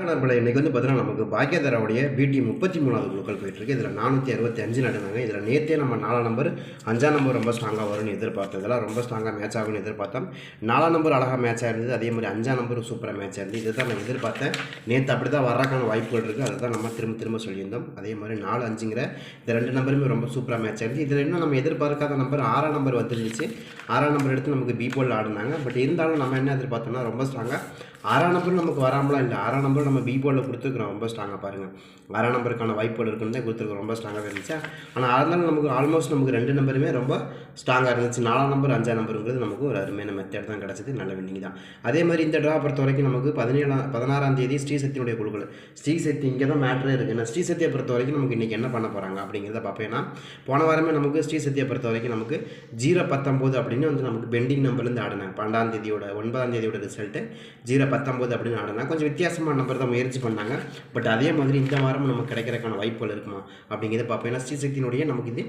நண்பர்களே இன்றைக்கி வந்து பார்த்தீங்கன்னா நமக்கு பாக்கியதராவுடைய பிடி முப்பத்தி மூணாவது குழுக்கள் போயிட்டுருக்கு. இதில் நானூற்றி அறுபத்தி அஞ்சு நடந்தாங்க இதில் நேற்றே நம்ம நாலாம் நம்பர் அஞ்சாம் நம்பர் ரொம்ப ஸ்ட்ராங்காக வரும்னு எதிர்பார்த்தோம். இதெல்லாம் ரொம்ப ஸ்ட்ராங்காக மேட்ச் ஆகும்னு எதிர்பார்த்தோம். நாலாம் நம்பர் அழகாக மேட்சாக இருந்தது. அதே மாதிரி அஞ்சாம் நம்பர் சூப்பராக மேட்சாக இருந்தது. இதுதான் நான் எதிர்பார்த்தேன். நேற்று அப்படி தான் வர்றக்கான வாய்ப்புகள் இருக்குது அதை தான் நம்ம திரும்ப திரும்ப சொல்லியிருந்தோம். அதே மாதிரி நாலு அஞ்சுங்கிற இந்த ரெண்டு நம்பருமே ரொம்ப சூப்பராக மேட்ச் ஆயிருது இதில் இன்னும் நம்ம எதிர்பார்க்காத நம்பர் ஆறாம் நம்பர் வந்துருந்துச்சு. ஆறாம் நம்பர் எடுத்து நமக்கு பி போல் ஆடினாங்க. பட் இருந்தாலும் நம்ம என்ன எதிர்பார்த்தோம்னா ரொம்ப ஸ்ட்ராங்காக ஆறாம் நம்பர் நமக்கு வராமலாம் இல்லை. ஆறாம் நம்பர் நம்ம பி போர்டில் கொடுத்துருக்குறோம். ரொம்ப ஸ்ட்ராங்காக பாருங்கள் ஆறாம் நம்பருக்கான வாய்ப்புகள் இருக்குன்னு தான் கொடுத்துருக்கோம் ரொம்ப ஸ்ட்ராங்காக இருந்துச்சு? ஆனால் இருந்தாலும் நமக்கு ஆல்மோஸ்ட் நமக்கு ரெண்டு நம்பருமே ரொம்ப ஸ்ட்ராங்காக இருந்துச்சு. நாலாம் நம்பர் அஞ்சாம் நம்பருங்கிறது நமக்கு ஒரு அருமையான மெத்தட் தான் கிடச்சிது. நல்ல வின்னிங் தான். அதே மாதிரி இந்த ட்ரா பொறுத்த வரைக்கும் நமக்கு பதினேழாம் பதினாறாம் தேதி ஸ்ரீசக்தியினுடைய குழுக்கள். ஸ்ரீசக்தி இங்கே தான் மேட்ரே இருக்குது ஏன்னா ஸ்ரீசக்தியை பொறுத்த வரைக்கும் நமக்கு இன்றைக்கி என்ன பண்ண போகிறாங்க அப்படிங்கிறத பார்ப்பேன்னா போன வாரமே நமக்கு ஸ்ரீசக்தியை பொறுத்த வரைக்கும் நமக்கு ஜீரோ பத்தொம்போது அப்படின்னு வந்து நமக்கு பெண்டிங் நம்பர்லேருந்து ஆடினாங்க. பன்னெண்டாம் தேதியோட ஒன்பதாம் தேதியோட ரிசல்ட்டு ஜீரோ பத்தொம்போது அப்படின்னு ஆடினா கொஞ்சம் வித்தியாசமான நம்பர் தான் முயற்சி பண்ணாங்க. பட் அதே மாதிரி இந்த வாரம் நமக்கு கிடைக்கிறதுக்கான வாய்ப்புகள் இருக்குமா? அப்படிங்கிறத பார்ப்போம். ஏன்னா ஸ்ரீசக்தியினுடைய நமக்கு இது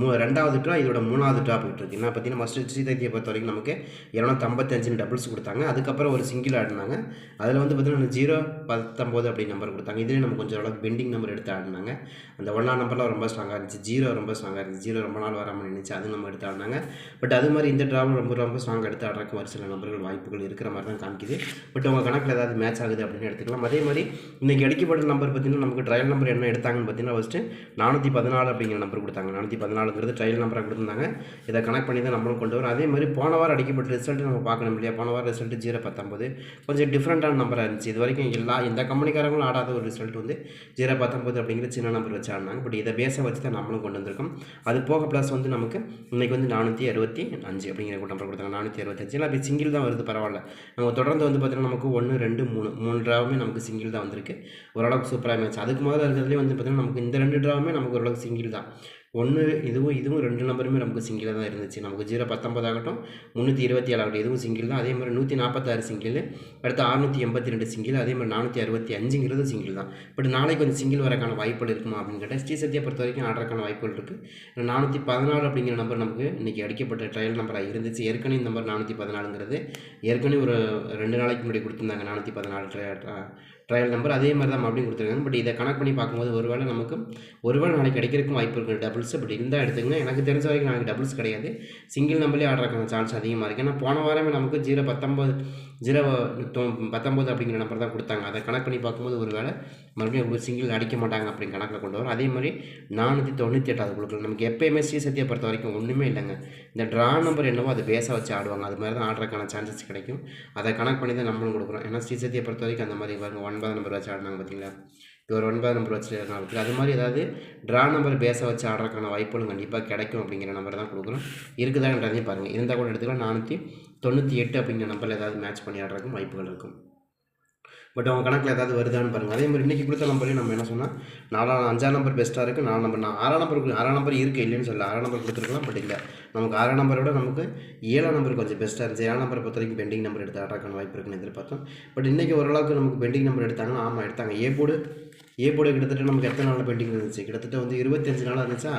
மூ ரெண்டாவது ட்ரா இதோட மூணாவது ட்ரா போயிட்டு இருக்கு. என்ன பார்த்தீங்கன்னா ஃபஸ்ட்டு ஸ்ரீசக்தியை பொறுத்த வரைக்கும் நமக்கு இரநூத்தம்பத்தஞ்சுன்னு டபுள்ஸ் கொடுத்தாங்க. அதுக்கப்புறம் ஒரு சிங்கிள் ஆடினாங்க. அதில் வந்து பார்த்தீங்கன்னா ஜீரோ பத்தொம்போது அப்படி நம்பர் கொடுத்தாங்க. இதுலேயே நம்ம கொஞ்சம் அளவுக்கு பெண்டிங் நம்பர் எடுத்து ஆடினாங்க. அந்த ஒன்றாம் நம்பர்லாம் ரொம்ப ஸ்ட்ராங்காக இருந்துச்சு. ஜீரோ ரொம்ப ஸ்ட்ராங்காக இருந்துச்சு. ஜீரோ ரொம்ப நாள் வராமல் நினச்சி அது நம்ம எடுத்து ஆடினாங்க. பட் அது மாதிரி இந்த ட்ராவல் ரொம்ப ரொம்ப ஸ்ட்ராங்காக எடுத்து ஆடுறதுக்கு ஒரு சில நம்பர்கள் வாய்ப்புகள் இருக்கிற மாதிரி தான் காமிக்குது. பட் மற்றவங்க கணக்கில் ஏதாவது மேட்ச் ஆகுது அப்படின்னு எடுத்துக்கலாம். அதே மாதிரி இன்றைக்கி அடிக்கப்பட்ட நம்பர் பார்த்தீங்கன்னா நமக்கு ட்ரையல் நம்பர் என்ன எடுத்தாங்கன்னு பார்த்தீங்கன்னா ஃபஸ்ட்டு நானூற்றி பதினாலு அப்படிங்கிற நம்பர் கொடுத்தாங்க. நானூற்றி பதினாலுங்கிறது ட்ரையல் நம்பராக கொடுத்துருந்தாங்க. இதை கனெக்ட் பண்ணி தான் நம்மளும் கொண்டு வரும். அதே மாதிரி போன வாரம் அடிக்கப்பட்ட ரிசல்ட் நம்ம பார்க்கணும் இல்லையா? போன வாரம் ரிசல்ட் ஜீரோ பத்தொம்பது கொஞ்சம் டிஃப்ரெண்ட்டான நம்பராக இருந்துச்சு. இது வரைக்கும் எல்லா இந்த கம்பெனிக்காரங்களும் ஆடாத ஒரு ரிசல்ட் வந்து ஜீரோ பத்தொம்பது அப்படிங்கிற சின்ன நம்பர் வச்சு ஆடினாங்க. பட் இதை பேஸை வச்சு தான் நம்மளும் கொண்டு வந்திருக்கோம். அது போக ப்ளஸ் வந்து நமக்கு இன்றைக்கி வந்து நானூற்றி அறுபத்தி அஞ்சு அப்படிங்கிற நம்பர் கொடுத்தாங்க. நானூற்றி அறுபத்தஞ்சு இல்லை அப்படி சிங்கிள் தான் வருது பரவாயில்ல. நம்ம தொடர்ந்து வந்து பார்த்தீங்கன்னா நமக்கு ஒன்று ரெண்டு மூணு. மூணு ட்ராவுமே நமக்கு சிங்கிள் தான் வந்திருக்கு. ஓரளவுக்கு சூப்பராக மேட்ச் அதுக்கு முதல்ல இருக்கிறதுலேயே வந்து பார்த்தீங்கன்னா நமக்கு இந்த ரெண்டு ட்ராவுமே நமக்கு ஓரளவுக்கு சிங்கிள் தான். ஒன்று இதுவும் இதுவும் ரெண்டு நம்பருமே நமக்கு சிங்கிளாக தான் இருந்துச்சு. நமக்கு ஜீரோ பத்தொம்பது ஆகட்டும் முந்நூற்றி இருபத்தி ஏழு ஆகட்டும். இதுவும் சிங்கிள் தான். அதே மாதிரி நூற்றி நாற்பத்தாறு சிங்கிள் அடுத்து அறுநூற்றி எண்பத்தி ரெண்டு சிங்கிள் அதே மாதிரி நானூற்றி அறுபத்தி அஞ்சுங்கிறது சிங்கிள் தான். பட் நாளைக்கு கொஞ்சம் சிங்கிள் வரக்கான வாய்ப்புகள் இருக்குமா அப்படின்னு கேட்டால் ஸ்ரீசத்தியை பொறுத்த வரைக்கும் ஆடுறக்கான வாய்ப்புகள் இருக்குது நானூற்றி பதினாலு அப்படிங்கிற நம்பர் நமக்கு இன்றைக்கி அடிக்கப்பட்ட ட்ரையல் நம்பராக இருந்துச்சு. ஏற்கனவே இந்த நம்பர் நானூற்றி பதினாலுங்கிறது ஏற்கனவே ஒரு ரெண்டு நாளைக்கு முன்னாடி கொடுத்துருந்தாங்க நானூற்றி பதினாலு ட்ரையல் நம்பர் அதே மாதிரி தான் மறுபடியும் கொடுத்துருக்காங்க. பட் இதை கனெக்ட் பண்ணி பார்க்கும்போது ஒருவேளை நமக்கு ஒருவேளை நாளைக்கு கிடைக்கிறக்கும் வாய்ப்பு இருக்குது டபுள்ஸ் பட் இருந்தால் எடுத்துக்கங்க. எனக்கு தெரிஞ்ச வரைக்கும் நாளைக்கு டபுள்ஸ் கிடையாது. சிங்கிள் நம்பர்லேயே ஆடுறதுக்கான சான்ஸ் அதிகமாக இருக்குது ஏன்னா போன வாரமே நமக்கு ஜீரோ பத்தொம்போது ஜீரோ பத்தொம்போது அப்படிங்கிற நம்பர் தான் கொடுத்தாங்க. அதை கனெக்ட் பண்ணி பார்க்கும்போது ஒரு வேளை மறுபடியும் ஒரு சிங்கிள் அடிக்க மாட்டாங்க அப்படின்னு கணக்கில் கொண்டு வரும். அதே மாதிரி நானூற்றி தொண்ணூற்றி எட்டாவது கொடுக்கல நமக்கு எப்போயுமே ஸ்ரீசத்தியை பொறுத்த வரைக்கும் ஒன்றுமே இல்லைங்க. இந்த ட்ரா நம்பர் என்னவோ அதை பேஸாக வச்சு ஆடுவாங்க. அது மாதிரி தான் ஆடுறதுக்கான சான்சஸ் கிடைக்கும். அதை கனெக்ட் பண்ணி தான் நம்மளும் கொடுக்குறோம். ஏன்னா ஸ்ரீசத்தியை பொறுத்த வரைக்கும் அந்த மாதிரி பாருங்க ஒன்பது நம்பர் வச்சு ஆடினாங்க பார்த்தீங்களா? இது ஒரு ஒன்பது நம்பர் வச்சு நாளைக்கு அது மாதிரி ஏதாவது ட்ரா நம்பர் பேஸை வச்சு ஆடுறதுக்கான வாய்ப்புகளும் கண்டிப்பாக கிடைக்கும் அப்படிங்கிற நம்பர் தான் கொடுக்குறோம். இருக்குதான்றதையும் பாருங்கள் இருந்தால் கூட எடுத்துக்கலாம். நானூற்றி தொண்ணூற்றி எட்டு அப்படிங்கிற நம்பரில் ஏதாவது மேட்ச் பண்ணி ஆடுறதுக்கும் வாய்ப்புகள் இருக்கும். பட் அவங்க கணக்கில் ஏதாவது வருதான்னு பாருங்கள் அதே மாதிரி இன்றைக்கி கொடுத்த நம்பரையும் நம்ம என்ன சொன்னால் நாலாம் அஞ்சாம் நம்பர் பெஸ்ட்டாக இருக்குது நாலு நம்பர் நான் ஆறாம் நம்பர் ஆறாம் நம்பர் இருக்குது இல்லைன்னு சொல்லல ஆறாம் நம்பர் கொடுத்துருக்கலாம் பட் இல்லை. நமக்கு ஆறாம் நம்பரை விட நமக்கு ஏழாம் நம்பர் கொஞ்சம் பெஸ்ட்டாக இருந்துச்சு. ஏழாம் நம்பரை பொறுத்த வரைக்கும் பெண்டிங் நம்பர் எடுத்து ஆடுறதுக்கான வாய்ப்பு இருக்குன்னு எதிர்பார்த்தோம். பட் இன்றைக்கி ஓரளவுக்கு நமக்கு பெண்டிங் நம்பர் எடுத்தாங்கன்னா ஆமாம் எடுத்தாங்க. ஏ போர்டு ஏ போர்டு கிட்டத்தட்ட நமக்கு எத்தனை நாளில் பெண்டிங் இருந்துச்சு? கிட்டத்தட்ட வந்து இருபத்தஞ்சு நாளாக இருந்துச்சா?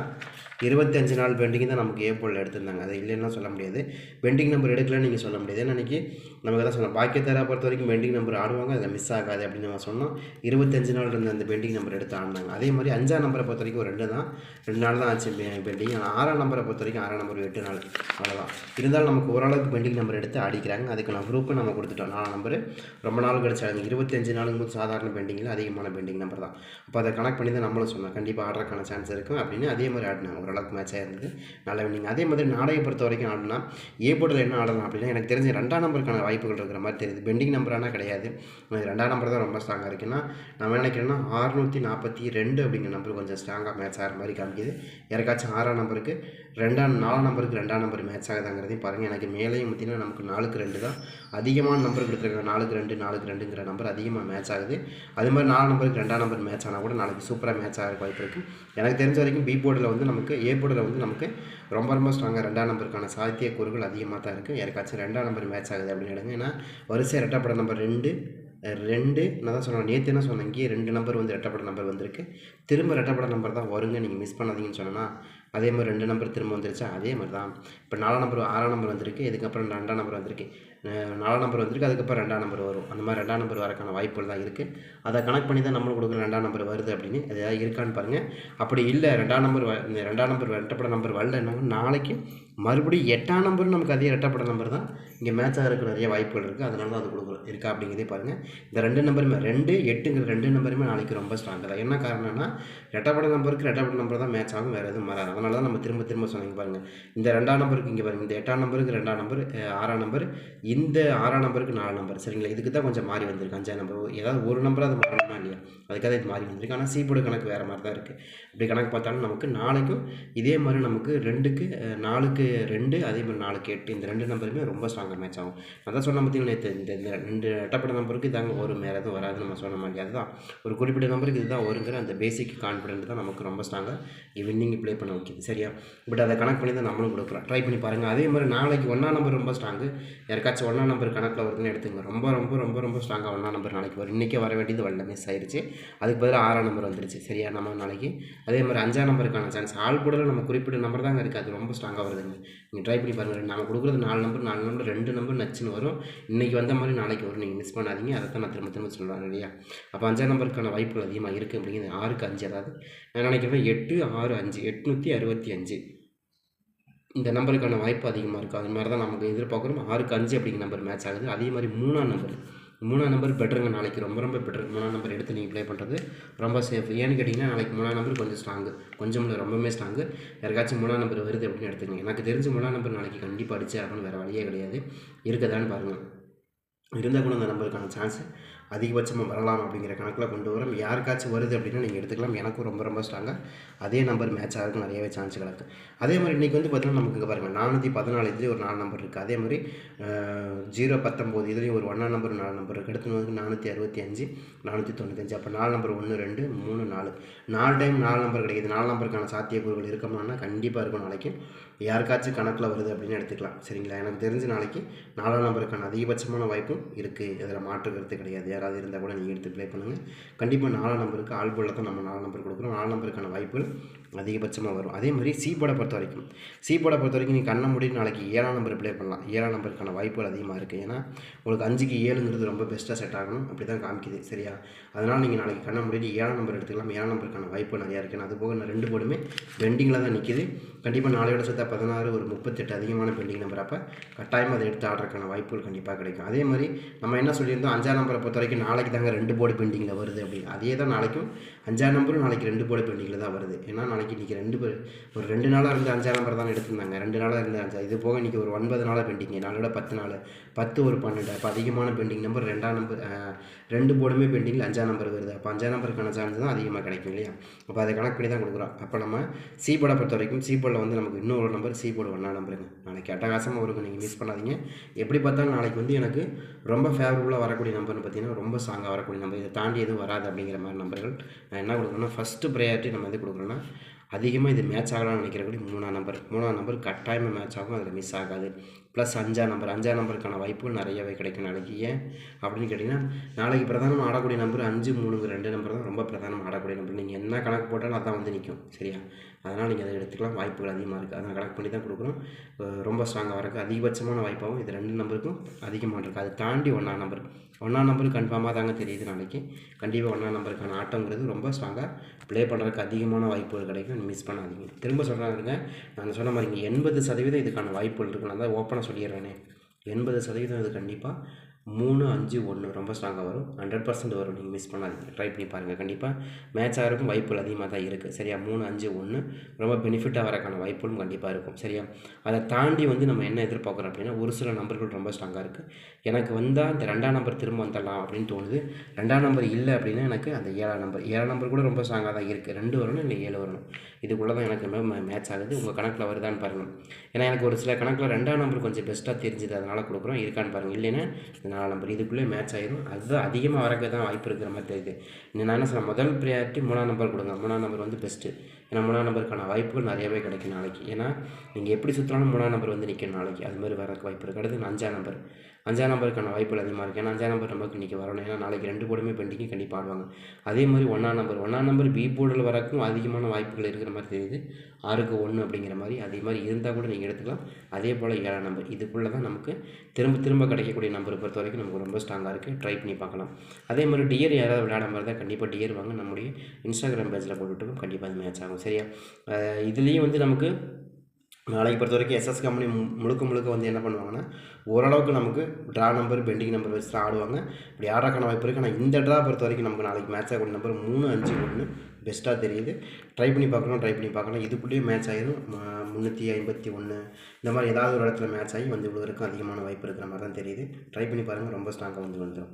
இருபத்தஞ்சு நாள் பெண்டிங் தான் நமக்கு ஏ எடுத்திருந்தாங்க. அது இல்லைன்னா சொல்ல முடியாது. பெண்டிங் நம்பர் எடுக்கலன்னு நீங்கள் சொல்ல முடியாது. ஏன்னா அன்றைக்கி நமக்கு தான் சொன்னோம் பாக்கியத்தாரா பொறுத்த வரைக்கும் பெண்டிங் நம்பர் ஆடுவாங்க. அதில் மிஸ் ஆகாது அப்படின்னு நம்ம சொன்னோம். இருபத்தஞ்சு நாள் இருந்த அந்த பெண்டிங் நம்பர் எடுத்து ஆடினாங்க. அதே மாதிரி அஞ்சாம் நம்பரை பொறுத்த வரைக்கும் ஒரு ரெண்டு தான். ரெண்டு நாள் தான் ஆச்சு பெண்டிங். ஆனால் ஆறாம் நம்பரை பொறுத்த வரைக்கும் ஆறாம் நம்பர் எட்டு நாள். அவ்வளோதான் இருந்தாலும் நமக்கு ஓரளவுக்கு பெண்டிங் நம்பர் எடுத்து ஆடிக்கிறாங்க. அதுக்கு நான் குரூப்பை நம்ம கொடுத்துட்டோம். நாலாம் நம்பர். ரொம்ப நாள் கிடச்சாங்க இருபத்தஞ்சு நாளுங்கும் போது சாதாரண பெண்டிங்கில் அதிகமான பெண்டிங் நம்பர் தான். அப்போ அதை கனெக்ட் பண்ணி தான் நம்மளும் சொன்னோம். கண்டிப்பாக ஆடுறதுக்கான சான்ஸ் இருக்கும் அப்படின்னு. அதே மாதிரி ஆடினாங்க. ஓரளவுக்கு மேட்சாக இருந்தது. நல்ல வினிங் அதே மாதிரி நாடையை பொறுத்த வரைக்கும் ஆடினா ஏ போட்டில் என்ன ஆடலாம் அப்படின்னா எனக்கு தெரிஞ்ச ரெண்டாம் நம்பருக்கான வாய்ப்புகள் இருக்கிற மாதிரி தெரியுது. பெண்டிங் நம்பரானால் கிடையாது. ரெண்டாம் நம்பர் தான் ரொம்ப ஸ்ட்ராங்காக இருக்குன்னா நம்ம நினைக்கிறேன்னா ஆறுநூற்றி நாற்பத்தி ரெண்டு அப்படிங்கிற நம்பர் கொஞ்சம் ஸ்ட்ராங்காக மேட்ச் ஆகிற மாதிரி காமிக்குது. யாருக்காச்சும் ஆறாம் நம்பருக்கு ரெண்டாம் நாலாம் நம்பருக்கு ரெண்டாம் நம்பர் மேட்ச் ஆகுதாங்கிறதையும் பாருங்கள் எனக்கு மேலேயும் பார்த்தீங்கன்னா நமக்கு நாலுக்கு ரெண்டு தான். அதிகமான நம்பர் கொடுத்துருக்காங்க. நாலுக்கு ரெண்டு நாலுக்கு ரெண்டுங்கிற நம்பர் அதிகமாக மேட்ச் ஆகுது. அது மாதிரி நாலு நம்பருக்கு ரெண்டாம் நம்பர் மேட்ச் ஆனால் கூட நாளைக்கு சூப்பராக மேட்ச் ஆகிற வாய்ப்பு இருக்குது எனக்கு தெரிஞ்ச வரைக்கும் பி போர்டில் வந்து நமக்கு ஏ போர்டில் வந்து நமக்கு ரொம்ப ரொம்ப ஸ்ட்ராங்காக ரெண்டாம் நம்பருக்கான சாத்தியக்கூறுகள் அதிகமாக தான் இருக்குது யாருக்காச்சும் ரெண்டாம் நம்பர் மேட்ச் ஆகுது அப்படின்னு எடுங்க ஏன்னா வரிசை ரெட்டப்பட நம்பர் ரெண்டு ரெண்டு நான் தான் சொன்னேன். நேற்று என்ன சொன்னேன் இங்கேயே ரெண்டு நம்பர் வந்து ரெட்டப்பட நம்பர் வந்திருக்கு. திரும்ப ரெட்டப்பட நம்பர் தான் வருங்க. நீங்கள் மிஸ் பண்ணாதீங்கன்னு சொன்னேன்னா அதே மாதிரி ரெண்டு நம்பர் திரும்ப வந்துருச்சா? அதே மாதிரி தான் இப்போ நாலாம் நம்பர் ஆறாம் நம்பர் வந்திருக்கு இதுக்கப்புறம் ரெண்டாம் நம்பர் வந்திருக்கு. நாலாம் நம்பர் வந்திருக்கு அதுக்கப்புறம் ரெண்டாம் நம்பர் வரும். அந்த மாதிரி ரெண்டாம் நம்பர் வரக்கான வாய்ப்புகள் தான் இருக்குது அதை கனெக்ட் பண்ணி தான் நம்மளும் கொடுக்குற ரெண்டாம் நம்பர் வருது அப்படின்னு அது ஏதாவது இருக்கான்னு பாருங்கள் அப்படி இல்லை ரெண்டாம் நம்பர் வ- ரெண்டாம் நம்பர் ரெட்டப்பட நம்பர் வரல என்னங்க நாளைக்கு மறுபடியும் எட்டாம் நம்பர் நமக்கு அதே ரெட்டப்பட நம்பர் தான். இங்கே மேட்ச் ஆகிறதுக்கு நிறைய வாய்ப்புகள் இருக்குது அதனால தான் அது கொடுக்குறோம் இருக்கா அப்படிங்கிறதே பாருங்கள் இந்த ரெண்டு நம்பருமே ரெண்டு எட்டுங்கிற ரெண்டு நம்பருமே நாளைக்கு ரொம்ப ஸ்ட்ராங்காக தான். என்ன காரணம்னா ரெட்டப்பட நம்பருக்கு ரெட்டப்பட நம்பர் தான் மேட்ச் ஆகும். வேறு எதுவும் வராது அதனால தான் நம்ம திரும்ப திரும்ப சொன்னீங்க பாருங்கள் இந்த ரெண்டாம் நம்பருக்கு இங்கே பாருங்கள் இந்த எட்டாம் நம்பருக்கு ரெண்டாம் நம்பர் ஆறாம் நம்பர் இந்த ஆறாம் நம்பருக்கு நாலு நம்பர் சரிங்களா? இதுக்கு தான் கொஞ்சம் மாறி வந்திருக்கு. அஞ்சாம் நம்பர் ஏதாவது ஒரு நம்பர் அது மாறணுமா இல்லையா? அதுக்காக இது மாறி வந்திருக்கு. ஆனால் சீபோர்டு கணக்கு வேறு மாதிரி தான் இருக்குது இப்படி கணக்கு பார்த்தாலும் நமக்கு நாளைக்கும் இதே மாதிரி நமக்கு ரெண்டுக்கு நாலுக்கு நாலுக்கு ரெண்டு அதே மாதிரி நாலுக்கு எட்டு இந்த ரெண்டு நம்பருமே ரொம்ப ஸ்ட்ராங்காக மேட்ச் ஆகும். அதான் சொன்ன பார்த்தீங்கன்னா நேற்று இந்த இந்த ரெண்டு எட்டப்பட்ட நம்பருக்கு இதாங்க வரும் வேறு எதுவும் வராதுன்னு நம்ம சொன்ன மாதிரி. அதுதான். ஒரு குறிப்பிட்ட நம்பருக்கு இதுதான் வருங்கிற அந்த பேசிக் கான்ஃபிடென்ட் தான் நமக்கு ரொம்ப ஸ்ட்ராங்காக வின்னிங் ப்ளே பண்ண வைக்கிது. சரியா? பட் அதை கணக்கு பண்ணி தான் நம்மளும் கொடுக்குறோம். ட்ரை பண்ணி பாருங்கள் அதே மாதிரி நாளைக்கு ஒன்றா நம்பர் ரொம்ப ஸ்ட்ராங்கு யாருக்காச்சும் ஒன்றா நம்பர் கணக்கில் வருதுன்னு எடுத்துங்க. ரொம்ப ரொம்ப ரொம்ப ரொம்ப ஸ்ட்ராங்காக ஒன்றா நம்பர் நாளைக்கு வரும். இன்றைக்கே வர வேண்டியது வரல மிஸ் ஆயிடுச்சு அதுக்கு பதிலாக ஆறாம் நம்பர் வந்துருச்சு. சரியா? நம்ம நாளைக்கு. அதே மாதிரி அஞ்சாம் நம்பருக்கான சான்ஸ் ஆள் கூட நம்ம குறிப்பிட்ட நம்பர் தாங்க இருக்குது அது ரொம்ப ஸ்ட்ராங்காக வருதுங்க. நீங்கள் ட்ரை பண்ணி பாருங்கள் நம்ம கொடுக்குறது நாலு நம்பர் நாலு நம்பர் ரெண்டு நம்பர் நச்சுன்னு வரும். இன்றைக்கி வந்த மாதிரி நாளைக்கு வரும். நீங்கள் மிஸ் பண்ணாதீங்க. அதை தான் நான் திரும்ப திரும்ப சொல்கிறேன் இல்லையா? அப்போ அஞ்சாம் நம்பருக்கான வாய்ப்புகள் அதிகமாக இருக்குது அப்படிங்கிறது ஆறுக்கு அஞ்சு அதாவது நான் நினைக்கிறேன் எட்டு ஆறு அஞ்சு எட்நூற்றி அறுபத்தி அஞ்சு. இந்த நம்பருக்கான வாய்ப்பு அதிகமாக இருக்குது அது மாதிரி தான் நமக்கு எதிர்பார்க்குறோம். ஆறுக்கு அஞ்சு அப்படிங்கிற நம்பர் மேட்ச் ஆகுது. அதே மாதிரி மூணாம் நம்பர் மூணாம் நம்பர் பெட்டருங்க நாளைக்கு. ரொம்ப ரொம்ப பெட்டர் மூணாம் நம்பர் எடுத்து நீங்கள் ப்ளே பண்ணுறது ரொம்ப சேஃப் ஏன்னு கேட்டிங்கன்னா நாளைக்கு மூணாம் நம்பர் கொஞ்சம் ஸ்ட்ராங்கு கொஞ்சம் ரொம்பவே ஸ்ட்ராங்கு யாருக்காச்சும் மூணாம் நம்பர் வருது அப்படின்னு எடுத்துக்கங்க. எனக்கு தெரிஞ்சு மூணாம் நம்பர் நாளைக்கு கண்டிப்பாக அடிச்சு அப்படின்னு வேறு வழியே கிடையாது. இருக்குதான்னு பாருங்கள் இருந்தால் கூட அந்த நம்பருக்கான சான்ஸ் அதிகபட்சமாக வரலாம் அப்படிங்கிற கணக்கில் கொண்டு வரோம். யாருக்காச்சும் வருது அப்படின்னா நீங்கள் எடுத்துக்கலாம். எனக்கும் ரொம்ப ரொம்ப ஸ்ட்ராங்காக அதே நம்பர் மேட்ச் ஆகிறதுக்கு நிறையவே சான்ஸ் கிடக்கு அதே மாதிரி இன்றைக்கி வந்து பார்த்தீங்கன்னா நமக்கு இங்கே பாருங்கள் நானூற்றி பதினாலு இதுலேயும் ஒரு நாலு நம்பர் இருக்குது அதே மாதிரி ஜீரோ பத்தொம்போது இதுலேயும் ஒரு ஒன்றாம் நம்பர் நாலு நம்பர் இருக்குது அடுத்து வந்து நானூற்றி அறுபத்தி அஞ்சு நானூற்றி தொண்ணூத்தஞ்சு. அப்போ நாலு நம்பர் ஒன்று ரெண்டு மூணு நாலு. நாலு டைம் நாலு நம்பர் கிடைக்குது. நாலு நம்பருக்கான சாத்தியக்கூறுகள் இருக்கணும்னா கண்டிப்பாக இருக்கும் நாளைக்கு. யாருக்காச்சும் கணக்கில் வருது அப்படின்னு எடுத்துக்கலாம். சரிங்களா? எனக்கு தெரிஞ்ச நாளைக்கு நாலாம் நம்பருக்கான அதிகபட்சமான வாய்ப்பும் இருக்குது இதில் மாற்று கிடையாது. யாராவது இருந்தால் கூட நீங்கள் எடுத்து ப்ளே பண்ணுங்கள் கண்டிப்பாக நாலாம் நம்பருக்கு ஆள் போல தான் நம்ம நாலு நம்பர் கொடுக்குறோம். நாலு நம்பருக்கான வாய்ப்புகள் அதிகபட்சமாக வரும். அதே மாதிரி சி போர்டை பொறுத்த வரைக்கும். சி போர்டை பொறுத்த வரைக்கும் நீங்கள் கண்ணை முடியும் நாளைக்கு ஏழாம் நம்பர் ப்ளே பண்ணலாம். ஏழாம் நம்பருக்கான வாய்ப்புகள் அதிகமாக இருக்குது ஏன்னா உங்களுக்கு அஞ்சுக்கு ஏழுங்கிறது ரொம்ப பெஸ்ட்டாக செட் ஆகணும். அப்படி தான் காமிக்குது. சரியா? அதனால் நீங்கள் நாளைக்கு கண்ணை மூடி ஏழாம் நம்பர் எடுத்துக்கலாம். ஏழாம் நம்பருக்கான வாய்ப்பு நிறையா இருக்குது அது போக நான் ரெண்டு போடுமே பெண்டிங்கில் தான் நிற்கிது கண்டிப்பாக நாளையோட சேர்த்தா பதினாறு ஒரு முப்பத்தெட்டு அதிகமான பெண்டிங் நம்பர். அப்போ கட்டாயமாக அதை எடுத்து ஆடுறதுக்கான வாய்ப்புகள் கண்டிப்பாக கிடைக்கும். அதே மாதிரி நம்ம என்ன சொல்லியிருந்தோம்? அஞ்சாம் நம்பரை பொறுத்த வரைக்கும் நாளைக்கு தாங்க ரெண்டு போர்டு பெண்டிங்கில் வருது அப்படின்னு. அதே தான் நாளைக்கும் அஞ்சாம் நம்பரும் நாளைக்கு ரெண்டு போர்டு பெண்டிங்கில் தான் வருது. ஏன்னா நாளைக்கு இன்றைக்கி ரெண்டு பேர் ஒரு ரெண்டு நாளாக இருந்து அஞ்சாம் நம்பர் தான் எடுத்திருந்தாங்க. ரெண்டு நாளாக இருந்து அஞ்சா இது போக இன்றைக்கி ஒரு ஒன்பது நாளாக பெண்டிங் நாளோட பத்து நாள் பத்து ஒரு பன்னெண்டு. அப்போ அதிகமான பெண்டிங் நம்பர் ரெண்டாம் நம்பர் ரெண்டு போர்டுமே பெண்டிங்கில் அஞ்சாம் நம்பர் வருது. அப்போ அஞ்சாம் நம்பருக்கான சான்ஸ் தான் அதிகமாக கிடைக்கும் இல்லையா? அப்போ அதை கணக்கு பண்ணி தான் கொடுக்குறோம். அப்போ நம்ம சீபோட பொறுத்த வரைக்கும் சி வந்து நமக்கு இன்னொரு நம்பர் சி போர்டு ஒன்றா நம்பருங்க. நாளைக்கு அட்டகாசமாக இருக்கும் நீங்கள் மிஸ் பண்ணாதீங்க. எப்படி பார்த்தாலும் நாளைக்கு வந்து எனக்கு ரொம்ப ஃபேவரபுளாக வரக்கூடிய நம்பர்னு பார்த்தீங்கன்னா ரொம்ப ஸ்ட்ராங்காக வரக்கூடிய நம்பர் இதை தாண்டி எதுவும் வராது அப்படிங்கிற மாதிரி நம்பர்கள். நான் என்ன கொடுக்குறேன்னா ஃபஸ்ட்டு ப்ரையாரிட்டி நம்ம எது கொடுக்குறோன்னா அதிகமாக இது மேட்ச் ஆகலாம்னு நினைக்கிறபடி மூணாம் நம்பர் மூணாம் நம்பர் கட்டாயமாக மேட்ச் ஆகும். அதில் மிஸ் ஆகாது. ப்ளஸ் அஞ்சாம் நம்பர் அஞ்சாம் நம்பருக்கான வாய்ப்புகள் நிறையவே கிடைக்கும் நாளைக்கு ஏன் அப்படின்னு கேட்டிங்கன்னா நாளைக்கு பிரதானம் ஆடக்கூடிய நம்பர் அஞ்சு மூணுங்கிற ரெண்டு நம்பர் தான் ரொம்ப பிரதானம் ஆடக்கூடிய நம்பர் நீங்கள் என்ன கணக்கு போட்டாலும் அதான் வந்து நிற்கும் சரியா? அதனால் நீங்கள் அதை எடுத்துக்கலாம். வாய்ப்புகள் அதிகமாக இருக்குது அதை கணக்கு பண்ணி தான் கொடுக்குறோம் ரொம்ப ஸ்ட்ராங்காக இருக்குது அதிகபட்சமான வாய்ப்பாகவும் இது ரெண்டு நம்பருக்கும் அதிகமாக இருக்குது அதை தாண்டி ஒன்றாம் நம்பர் ஒன்றாம் நம்பர் கன்ஃபார்மாக தாங்க தெரியுது நாளைக்கு. கண்டிப்பாக ஒன்றாம் நம்பருக்கான ஆட்டங்கிறது ரொம்ப ஸ்ட்ராங்காக ப்ளே பண்ணுறதுக்கு அதிகமான வாய்ப்புகள் கிடைக்கும். மிஸ் பண்ணாதீங்க. திரும்ப சொல்கிறாருங்க நான் சொன்ன மாதிரி இங்கே எண்பது சதவீதம் இதுக்கான வாய்ப்புகள் இருக்குது நான் தான் ஓப்பனாக சொல்லிடுறேனே. எண்பது சதவீதம் இது கண்டிப்பாக மூணு அஞ்சு ஒன்று ரொம்ப ஸ்ட்ராங்காக வரும். ஹண்ட்ரட் பர்சன்ட் வரும். நீங்கள் மிஸ் பண்ணாதீங்க. ட்ரை பண்ணி பாருங்கள் கண்டிப்பாக மேட்ச் ஆகிறதுக்கும் வாய்ப்புகள் அதிகமாக தான் இருக்குது சரியா? மூணு அஞ்சு ஒன்று ரொம்ப பெனிஃபிட்டாக வரக்கான வாய்ப்புகளும் கண்டிப்பாக இருக்கும். சரியா? அதை தாண்டி வந்து நம்ம என்ன எதிர்பார்க்குறோம் அப்படின்னா ஒரு சில நம்பர்கள் ரொம்ப ஸ்ட்ராங்காக இருக்குது எனக்கு வந்தால் இந்த ரெண்டாம் நம்பர் திரும்ப வந்துடலாம் அப்படின்னு தோணுது. ரெண்டாம் நம்பர் இல்லை அப்படின்னா எனக்கு அந்த ஏழாம் நம்பர் ஏழாம் நம்பர் கூட ரொம்ப ஸ்ட்ராங்காக தான் இருக்குது ரெண்டு வரணும் இல்லை ஏழு வரணும். இதுக்குள்ளே தான் எனக்கு மேட்ச் ஆகுது. உங்கள் கணக்கில் வருதான்னு பாருங்கள் ஏன்னா எனக்கு ஒரு சில கணக்கில் ரெண்டாம் நம்பர் கொஞ்சம் பெஸ்ட்டாக தெரிஞ்சுது. அதனால் கொடுக்குறோம். இருக்கான்னு பாருங்கள் இல்லைன்னா இந்த நாலு நம்பர் இதுக்குள்ளே மேட்ச் ஆகிடும் அதுதான் அதிகமாக வரக்கு தான் வாய்ப்பு இருக்கிற மாதிரி தெரியுது நான் என்ன சொல்ல முதல் ப்ரியாரிட்டி மூணாம் நம்பர் கொடுங்க. மூணாம் நம்பர் வந்து பெஸ்ட்டு ஏன்னா மூணாம் நம்பருக்கான வாய்ப்புகள் நிறையவே கிடைக்கும் நாளைக்கு. ஏன்னா நீங்கள் எப்படி சுற்றினாலும் மூணாம் நம்பர் வந்து நிற்கும் நாளைக்கு. அது மாதிரி வரக்கு வாய்ப்பு இருக்குது அடுத்து அஞ்சாம் நம்பர் அஞ்சாம் நம்பருக்கான வாய்ப்புகள் அதிகமாக இருக்குது ஏன்னா அஞ்சாம் நம்பர் நமக்கு இன்றைக்கி வரணும். ஏன்னா நாளைக்கு ரெண்டு போர்டுமே பெண்டிங்கு கண்டிப்பாக ஆடுவாங்க அதே மாதிரி ஒன்றாம் நம்பர். ஒன்றாம் நம்பர் பி போர்டில் வரக்கும் அதிகமான வாய்ப்புகள் இருக்கிற மாதிரி தெரியுது. ஆறுக்கு ஒன்று அப்படிங்கிற மாதிரி. அதே மாதிரி இருந்தால் கூட நீங்கள் எடுத்துக்கலாம். அதே போல் ஏழாம் நம்பர். இதுக்குள்ளே தான் நமக்கு திரும்ப திரும்ப கிடைக்கக்கூடிய நம்பரை பொறுத்த வரைக்கும் நமக்கு ரொம்ப ஸ்ட்ராங்காக இருக்குது ட்ரை பண்ணி பார்க்கலாம். அதே மாதிரி டியர் யாராவது விளையாட மாதிரி தான் கண்டிப்பாக டியர் வாங்க. நம்முடைய இன்ஸ்டாகிராம் பேஜில் போட்டுவிட்டு கண்டிப்பாக அது மேட்ச் ஆகும். சரியா? இதுலேயும் வந்து நமக்கு நாளைக்கு பொறுத்த வரைக்கும் எஸ்எஸ் கம்பெனி முழுக்க முழுக்க வந்து என்ன பண்ணுவாங்கன்னா ஓரளவுக்கு நமக்கு ட்ரா நம்பர் பெண்டிங் நம்பர் வச்சு தான் ஆடுவாங்க. இப்படி ஆடுறக்கான வாய்ப்பு இருக்குது ஆனால் இந்த ட்ரா பொறுத்த வரைக்கும் நமக்கு நாளைக்கு மேட்ச் ஆகும் நம்பர் மூணு அஞ்சு ஒன்று பெஸ்ட்டாக தெரியுது. ட்ரை பண்ணி பார்க்கணும் ட்ரை பண்ணி பார்க்கலாம் இதுக்குள்ளேயே மேட்ச் ஆகிடும் முந்நூற்றி ஐம்பத்தி ஒன்று இந்த மாதிரி ஏதாவது ஒரு இடத்துல மேட்ச் ஆகி வந்து விழுவதற்கும் அதிகமான வாய்ப்பு இருக்கிற மாதிரி தான் தெரியுது. ட்ரை பண்ணி பாருங்கள் ரொம்ப ஸ்ட்ராங்காக வந்து வந்துடும்